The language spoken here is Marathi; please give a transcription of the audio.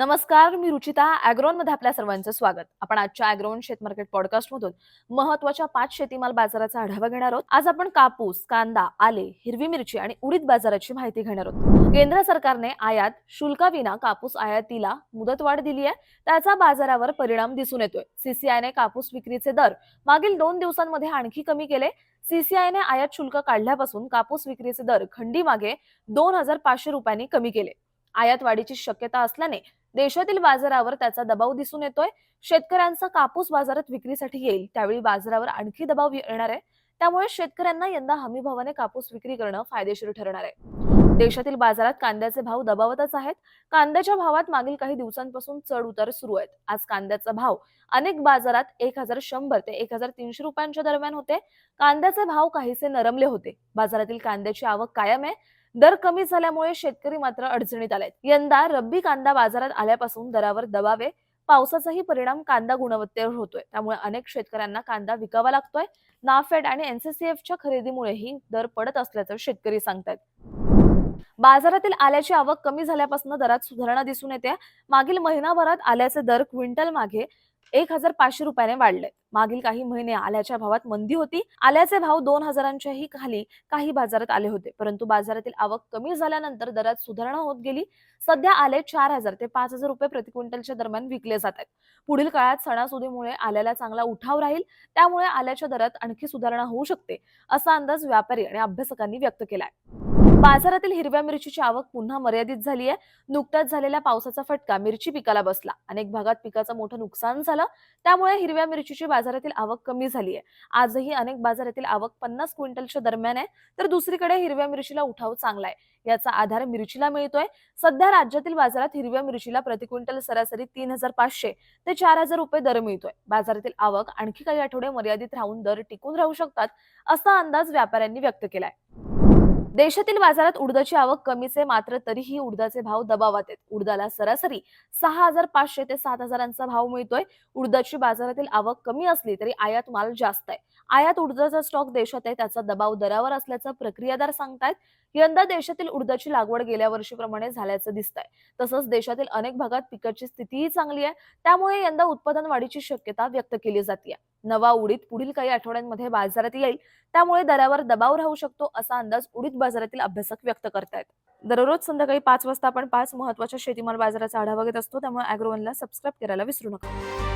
नमस्कार मी रुचिता अॅग्रॉनमध्ये आपल्या सर्वांचं स्वागत. आपण आजच्या अॅग्रॉन शेत मार्केट पॉडकास्ट मधून महत्त्वाच्या पाच शेतीमाल बाजाराचा आढावा घेणार आहोत. आज आपण कापूस कांदा आले हिरवी मिरची आणि उडीद बाजाराची माहिती घेणार आहोत. केंद्र सरकारने आयात शुल्काविना कापूस आयातीला मुदतवाढ दिली आहे. त्याचा बाजारावर परिणाम दिसून येतोय. सीसीआयने कापूस विक्रीचे दर मागील दोन दिवसांमध्ये आणखी कमी केले. सीसीआयने आयात शुल्क काढल्यापासून कापूस विक्रीचे दर खंडी मागे दोन हजार पाचशे रुपयांनी कमी केले. आयात वाढीची शक्यता असल्याने देशातील बाजारावर त्याचा दबाव दिसून येतोय. शेतकऱ्यांचा कापूस बाजारात विक्रीसाठी येईल. त्यावेळी बाजारावर आणखी दबाव येणार आहे. त्यामुळे शेतकऱ्यांना यंदा हमी भावाने कापूस विक्री करणं फायदेशीर ठरणार आहे. देशातील बाजारात कांद्याचे भाव दबावतच आहेत. कांद्याच्या भावात मागील काही दिवसांपासून चढ उतार सुरू आहेत. आज कांद्याचा भाव अनेक बाजारात एक हजार शंभर ते एक हजार तीनशे रुपयांच्या दरम्यान होते. कांद्याचे भाव काहीसे नरमले होते. बाजारातील कांद्याची आवक कायम आहे. दर कमी झाल्यामुळे शेतकरी मात्र अडचणीत आलेत. यंदा रब्बी कांदा बाजारात आल्यापासून दरावर दबावे पावसाचाही परिणाम कांदा गुणवत्तेवर होतोय. त्यामुळे अनेक शेतकऱ्यांना कांदा विकावा लागतोय. नाफेड आणि एनसीसीएफच्या खरेदीमुळेही दर पडत असल्याचं शेतकरी सांगतायत. बाजारातील आल्याची आवक कमी झाल्यापासून दरात सुधारणा दिसून येते. मागील महिनाभरात आल्याचे दर क्विंटल मागे एक हजार पाचशे रुपयाने वाढले मागील काही महिने आल्याच्या भावात मंदी होती. आल्याचे भाव दोन हजारांच्याही खाली काही बाजारात आले होते. परंतु बाजारातील आवक कमी झाल्यानंतर दरात सुधारणा होत गेली. सध्या आले चार हजार ते पाच हजार रुपये प्रति क्विंटलच्या दरम्यान विकले जात आहेत. पुढील काळात सणासुदीमुळे आल्याला चांगला उठाव राहील. त्यामुळे आल्याच्या दरात आणखी सुधारणा होऊ शकते असा अंदाज व्यापारी आणि अभ्यासकांनी व्यक्त केलाय. बाजारातील हिरव्या मिरचीची आवक पुन्हा मर्यादित झाली आहे. नुकत्याच झालेल्या पावसाचा फटका मिरची पिकाला बसला. अनेक भागात पिकाचं मोठं नुकसान झालं. त्यामुळे हिरव्या मिरचीची बाजारातील आवक कमी झाली आहे. आजही अनेक बाजारातील आवक पन्नास क्विंटलच्या दरम्यान आहे. तर दुसरीकडे हिरव्या मिरचीला उठाव चांगला आहे. याचा आधार मिरचीला मिळतोय. सध्या राज्यातील बाजारात हिरव्या मिरचीला प्रति क्विंटल सरासरी तीन हजार पाचशे ते चार हजार रुपये दर मिळतोय. बाजारातील आवक आणखी काही आठवडे मर्यादित राहून दर टिकून राहू शकतात असा अंदाज व्यापाऱ्यांनी व्यक्त केलाय. देशातील बाजारात उडदाची आवक कमीच आहे मात्र तरीही उडदाचे भाव दबावात आहेत. उडदाला सरासरी सहा हजार पाचशे ते सात हजारांचा भाव मिळतोय. उडदाची बाजारातील आवक कमी असली तरी आयात माल जास्त आहे. आयात उडदाचा स्टॉक देशात आहे त्याचा दबाव दरावर असल्याचं प्रक्रियादार सांगतायत. यंदा देशातील उडदाची लागवड गेल्या वर्षीप्रमाणे झाल्याचं दिसत आहे तसंच देशातील अनेक भागात पिकाची स्थितीही चांगली आहे. त्यामुळे यंदा उत्पादन वाढीची शक्यता व्यक्त केली जाते नवा उडीद पुढील काही आठवड्यांमध्ये बाजारात येईल. त्यामुळे दरावर दबाव राहू शकतो असा अंदाज उडीद बाजारातील अभ्यासक व्यक्त करतायत. दररोज संध्याकाळी पाच वाजता आपण पाच महत्त्वाच्या शेतीमाल बाजाराचा आढावा घेत असतो त्यामुळे अॅग्रोवनला सबस्क्राईब करायला विसरू नका.